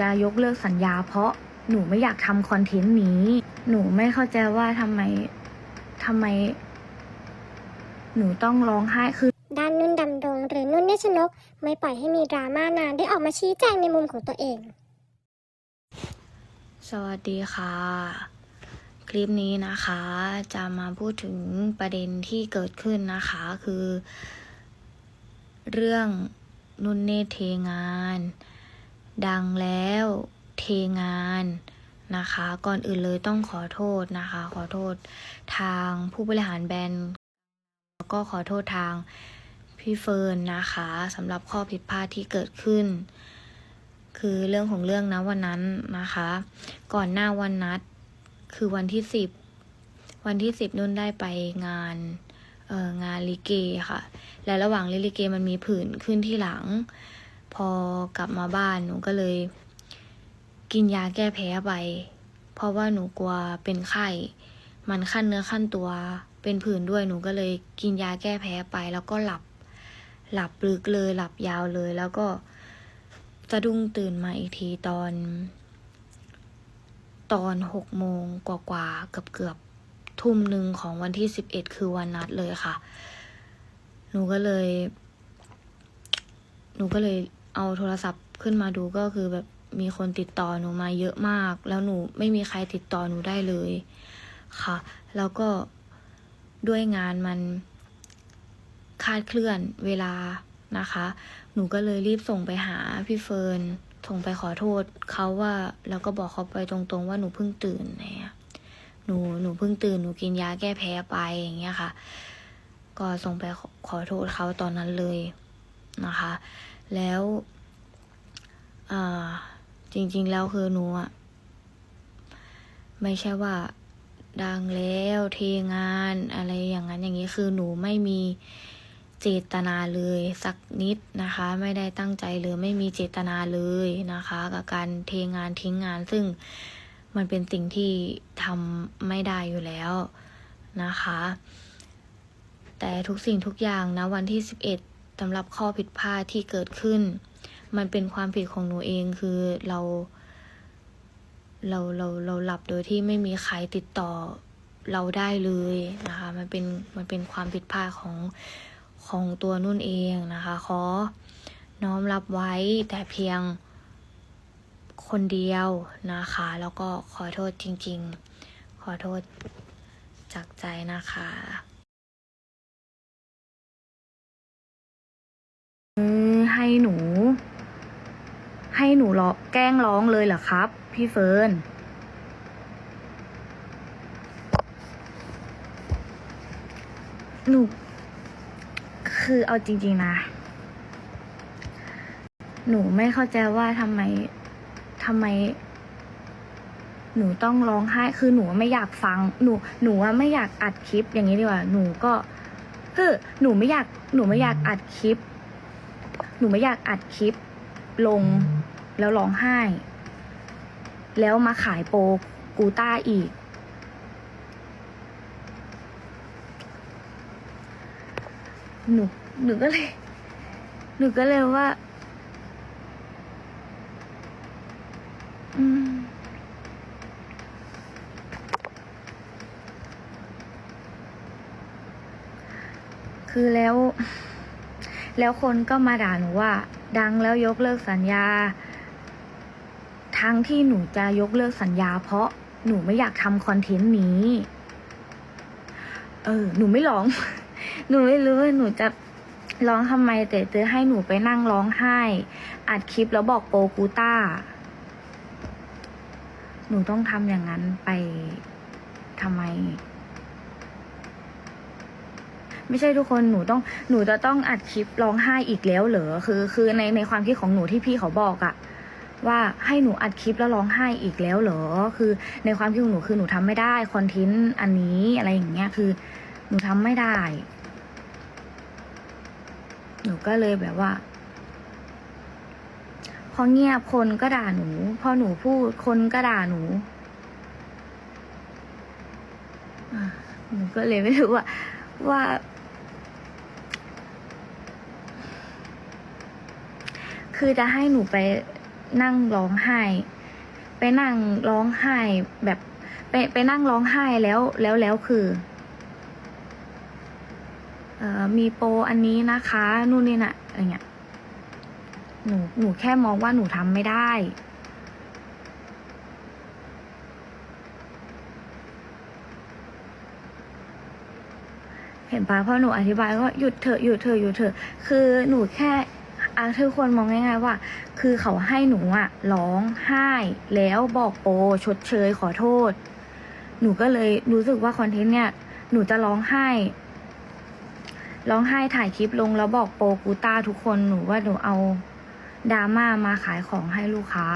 จะยกเลิกสัญญา เพราะหนูไม่อยากทำคอนเทนต์นี้ หนูไม่เข้าใจว่าทำไมทำไม หนูต้องร้องไห้คือ ด้านนุ่นดำดงหรือนุ่นเนชนก ไม่ปล่อยให้มีดราม่านานได้ออกมาชี้แจงในมุมของตัวเอง สวัสดีค่ะ คลิปนี้นะคะ จะมาพูดถึงประเด็นที่เกิดขึ้นนะคะ คือ เรื่องนุ่นเนตรเทงาน ดังแล้วเทงานนะคะ ก่อนอื่นเลยต้องขอโทษนะคะ ขอโทษทางผู้บริหารแบรนด์ แล้วก็ขอโทษทางพี่เฟิร์นนะคะสำหรับข้อผิดพลาดที่เกิดขึ้น คือเรื่องของเรื่องนะวันนั้นนะคะ ก่อนหน้าวันนัดคือวันที่สิบวันที่สิบนุ่นได้ไปงานเอองานลิเกค่ะ และระหว่างล่นลิเกมันมีผื่นขึ้นที่หลัง พอกลับมาบ้านหนูก็เลย กินยาแก้แพ้ไป เพราะว่าหนูกลัวเป็นไข้ มันขั้นเนื้อขั้นตัวเป็นผื่นด้วยหนูก็เลยกินยาแก้แพ้ไป แล้วก็หลับ หลับลึกเลยหลับยาวเลย แล้วก็สะดุ้งตื่นมาอีกทีตอน ตอนหกโมงกว่าๆเกือบเกือบทุ่มหนึ่งของวันที่สิบเอ็ดคือวันนัดเลยค่ะ หนูก็เลย หนูก็เลย เอาโทรศัพท์ขึ้นมาดูก็คือแบบมีคนติดต่อหนูมาเยอะมาก แล้วหนูไม่มีใครติดต่อหนูได้เลยค่ะ แล้วก็ด้วยงานมันคาดเคลื่อนเวลานะคะ หนูก็เลยรีบส่งไปหาพี่เฟิร์นส่งไปขอโทษเขาว่าแล้วก็บอกเขาไปตรงๆว่าหนูเพิ่งตื่นเนี่ยหนูหนูเพิ่งตื่นหนูกินยาแก้แพ้ไปอย่างเงี้ยค่ะ ก็ส่งไปขอขอโทษเขาตอนนั้นเลยนะคะ แล้วจริง ๆ แล้วคือหนูอะไม่ใช่ว่าดังแล้วเทงานอะไรอย่างนั้นอย่างนี้คือหนูไม่มีเจตนาเลยสักนิดนะคะ ไม่ได้ตั้งใจเลยไม่มีเจตนาเลยนะคะ กับการเทงานทิ้งงาน ซึ่งมันเป็นสิ่งที่ทำไม่ได้อยู่แล้วนะคะ แต่ทุกสิ่งทุกอย่างนะวันที่11 สำหรับข้อผิดพลาดที่เกิดขึ้น มันเป็นความผิดของหนูเองคือเรา เราเราเราหลับโดยที่ไม่มีใครติดต่อเราได้เลยนะคะ มันเป็นมันเป็นความผิดพลาดของของตัวนุ่นเองนะคะขอน้อมรับไว้แต่เพียงคนเดียวนะคะ แล้วก็ขอโทษจริง ๆ ขอโทษจากใจนะคะ ห้หนู ให้หนูร้องแกล้งร้องเลยเหรอครับ พี่เฟิร์นหนูคือเอาจริง ๆ นะ หนูไม่เข้าใจว่าทำไมทำไม หนูต้องร้องไห้ คือหนูไม่อยากฟัง หนู หนูว่าไม่อยากอัดคลิปอย่างนี้ดีกว่า หนูก็ คือ หนูไม่อยาก หนูไม่อยากอัดคลิป หนูไม่อยากอัดคลิปลงแล้วร้องไห้ แล้วมาขายโปรกูต้าอีก หนูหนูก็เลย หนูก็เลยว่า อืมคือแล้ว แล้วคนก็มาด่าหนูว่า ดังแล้วยกเลิกสัญญา ทั้งที่หนูจะยกเลิกสัญญา เพราะหนูไม่อยากทำคอนเทนต์นี้ เออ หนูไม่ร้อง หนูไม่รู้ว่าหนูจะร้องทำไมแต่เจอให้หนูไปนั่งร้องไห้ อัดคลิปแล้วบอกโปกูต้า หนูต้องทำอย่างนั้นไปทำไม ไม่ใช่ทุกคนหนูต้องหนูจะต้องอัดคลิปร้องไห้อีกแล้วเหรอคือ คือในในความคิดของหนูที่พี่เขาบอกอะว่าให้หนูอัดคลิปแล้วร้องไห้อีกแล้วเหรอ คือในความคิดของหนูคือหนูทำไม่ได้คอนเทนต์อันนี้อะไรอย่างเงี้ยคือ หนูทำไม่ได้ หนูก็เลยแบบว่า พอเงียบคนก็ด่าหนู พอหนูพูดคนก็ด่าหนูหนูก็เลยไม่รู้ว่าว่า คือจะให้หนูไปนั่งร้องไห้ ไปนั่งร้องไห้แบบไปไปนั่งร้องไห้แล้วแล้วแล้วคือเอ่อมีโปรอันนี้นะคะ นู่นนี่น่ะอะไรเงี้ยหนูหนูแค่มองว่าหนูทำไม่ได้เห็นปะเพราะหนูอธิบายว่าหยุดเถอะหยุดเถอะหยุดเถอะคือหนูแค่ อาทุกควรมองง่ายๆว่า คือเขาให้หนูอะร้องไห้แล้วบอกโปชดเชยขอโทษ หนูก็เลยรู้สึกว่าคอนเทนต์เนี่ยหนูจะร้องไห้ร้องไห้ถ่ายคลิปลงแล้วบอกโปกูต้าทุกคนหนูว่าหนูเอาดราม่ามาขายของให้ลูกค้า